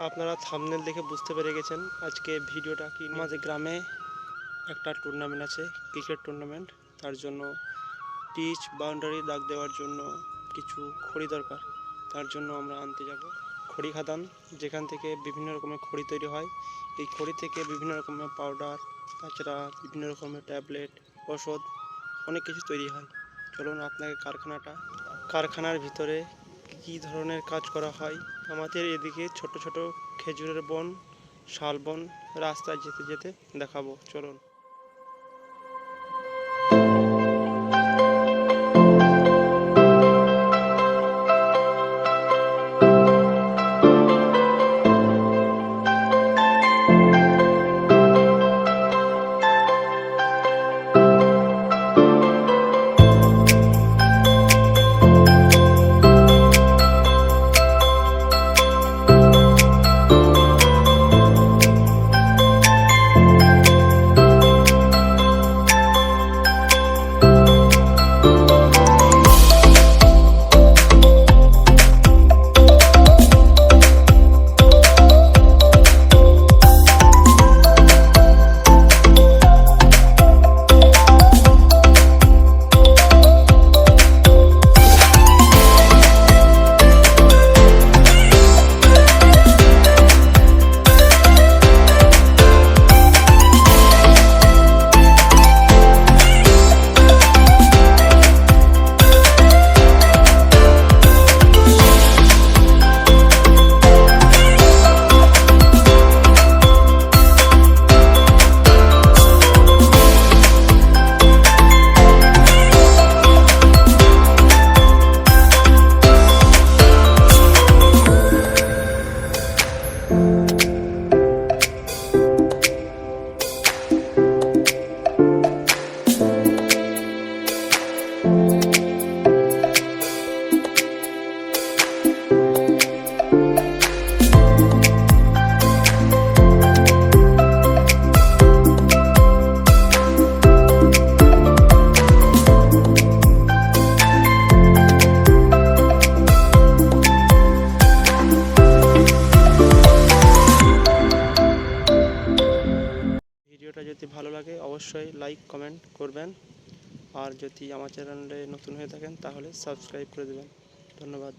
আপনারা থামনেল দেখে বুঝতে পেরে গেছেন আজকে ভিডিওটা কি আমাদের গ্রামে একটা টুর্নামেন্ট আছে ক্রিকেট টুর্নামেন্ট তার জন্য পিচ বাউন্ডারি দাগ দেওয়ার জন্য কিছু খড়ি দরকার। তার জন্য আমরা আনতে যাব। খড়ি খাদান, যেখান থেকে বিভিন্ন রকমের খড়ি তৈরি হয়। এই খড়ি থেকে বিভিন্ন রকমের পাউডার তাছাড়া বিভিন্ন রকমের ট্যাবলেট ওষুধ অনেক কিছু তৈরি হয়। চলুন আপনাকে কারখানাটা, কারখানার ভিতরে কি ধরনের কাজ করা হয়? আমাদের এদিকে ছোট ছোট খেজুরের বন শালবন রাস্তায় যেতে যেতে দেখাবো। চলুন। যদি ভালো লাগে, অবশ্যই লাইক কমেন্ট করবেন। আর যদি আমার চ্যানেলে নতুন হয়ে থাকেন, তাহলে সাবস্ক্রাইব করে দেবেন। ধন্যবাদ।